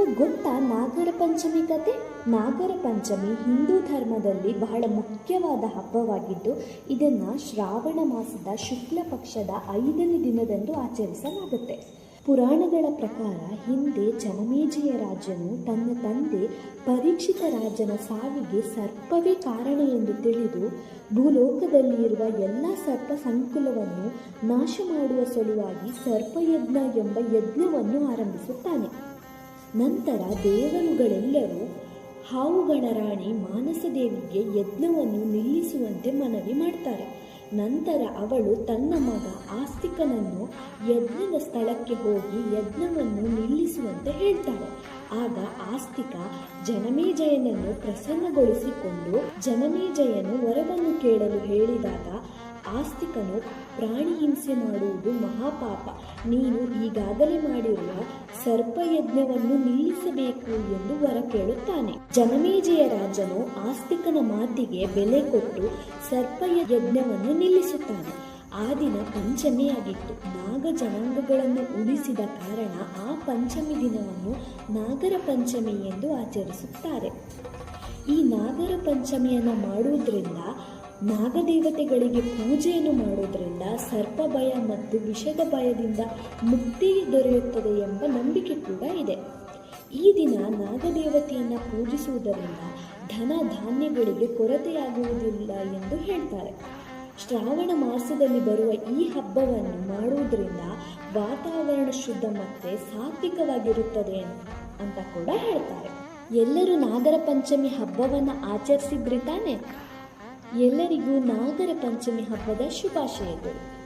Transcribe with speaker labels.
Speaker 1: ನಿಮಗೆ ಗೊತ್ತಾ ನಾಗರ ಪಂಚಮಿ ಕತೆ? ನಾಗರ ಪಂಚಮಿ ಹಿಂದೂ ಧರ್ಮದಲ್ಲಿ ಬಹಳ ಮುಖ್ಯವಾದ ಹಬ್ಬವಾಗಿದ್ದು, ಇದನ್ನು ಶ್ರಾವಣ ಮಾಸದ ಶುಕ್ಲ ಪಕ್ಷದ ಐದನೇ ದಿನದಂದು ಆಚರಿಸಲಾಗುತ್ತೆ. ಪುರಾಣಗಳ ಪ್ರಕಾರ ಹಿಂದೆ ಜನಮೇಜಯ ರಾಜನು ತನ್ನ ತಂದೆ ಪರೀಕ್ಷಿತ ರಾಜನ ಸಾವಿಗೆ ಸರ್ಪವೇ ಕಾರಣ ಎಂದು ತಿಳಿದು, ಭೂಲೋಕದಲ್ಲಿ ಇರುವ ಎಲ್ಲ ಸರ್ಪ ಸಂಕುಲವನ್ನು ನಾಶ ಮಾಡುವ ಸಲುವಾಗಿ ಸರ್ಪಯಜ್ಞ ಎಂಬ ಯಜ್ಞವನ್ನು ಆರಂಭಿಸುತ್ತಾನೆ. ನಂತರ ದೇವರುಗಳೆಲ್ಲರೂ ಹಾವುಗಳ ರಾಣಿ ಮಾನಸದೇವಿಗೆ ಯಜ್ಞವನ್ನು ನಿಲ್ಲಿಸುವಂತೆ ಮನವಿ ಮಾಡ್ತಾರೆ. ನಂತರ ಅವಳು ತನ್ನ ಮಗ ಆಸ್ತಿಕನನ್ನು ಯಜ್ಞದ ಸ್ಥಳಕ್ಕೆ ಹೋಗಿ ಯಜ್ಞವನ್ನು ನಿಲ್ಲಿಸುವಂತೆ ಹೇಳ್ತಾಳೆ. ಆಗ ಆಸ್ತಿಕ ಜನಮೇಜಯನನ್ನು ಪ್ರಸನ್ನಗೊಳಿಸಿಕೊಂಡು ಜನಮೇಜಯನು ವರವನ್ನು ಕೇಳಲು ಹೇಳಿದಾಗ ಆಸ್ತಿಕನು ಪ್ರಾಣಿ ಹಿಂಸೆ ಮಾಡುವುದು ಮಹಾಪಾಪ. ನೀನು ಈಗಾಗಲೇ ಮಾಡಿರುವ ಸರ್ಪಯಜ್ಞವನ್ನು ನಿಲ್ಲಿಸಬೇಕು ಎಂದು ವರ ಕೇಳುತ್ತಾನೆ ಜನಮೇಜಯ ರಾಜನು ಆಸ್ತಿಕನ ಮಾತಿಗೆ ಬೆಲೆ ಕೊಟ್ಟು ಸರ್ಪಯಜ್ಞವನ್ನು ನಿಲ್ಲಿಸುತ್ತಾನೆ. ಆ ದಿನ ಪಂಚಮಿಯಾಗಿತ್ತು ನಾಗ ಜನಾಂಗಗಳನ್ನು ಉಳಿಸಿದ ಕಾರಣ ಆ ಪಂಚಮಿ ದಿನವನ್ನು ನಾಗರ ಪಂಚಮಿ ಎಂದು ಆಚರಿಸುತ್ತಾರೆ. ಈ ನಾಗರ ಪಂಚಮಿಯನ್ನು ಮಾಡುವುದರಿಂದ ನಾಗದೇವತೆಗಳಿಗೆ ಪೂಜೆಯನ್ನು ಮಾಡೋದ್ರಿಂದ ಸರ್ಪ ಭಯ ಮತ್ತು ವಿಷದ ಭಯದಿಂದ ಮುಕ್ತಿ ದೊರೆಯುತ್ತದೆ ಎಂಬ ನಂಬಿಕೆ ಕೂಡ ಇದೆ. ಈ ದಿನ ನಾಗದೇವತೆಯನ್ನು ಪೂಜಿಸುವುದರಿಂದ ಧನ ಧಾನ್ಯಗಳಿಗೆ ಕೊರತೆಯಾಗುವುದಿಲ್ಲ ಎಂದು ಹೇಳ್ತಾರೆ. ಶ್ರಾವಣ ಮಾಸದಲ್ಲಿ ಬರುವ ಈ ಹಬ್ಬವನ್ನು ಮಾಡುವುದರಿಂದ ವಾತಾವರಣ ಶುದ್ಧ ಮತ್ತೆ ಸಾತ್ವಿಕವಾಗಿರುತ್ತದೆ ಅಂತ ಕೂಡ ಹೇಳ್ತಾರೆ. ಎಲ್ಲರೂ ನಾಗರ ಪಂಚಮಿ ಹಬ್ಬವನ್ನು ಆಚರಿಸಿದ್ರಿ ತಾನೆ? ಎಲ್ಲರಿಗೂ ನಾಗರ ಪಂಚಮಿ ಹಬ್ಬದ ಶುಭಾಶಯಗಳು.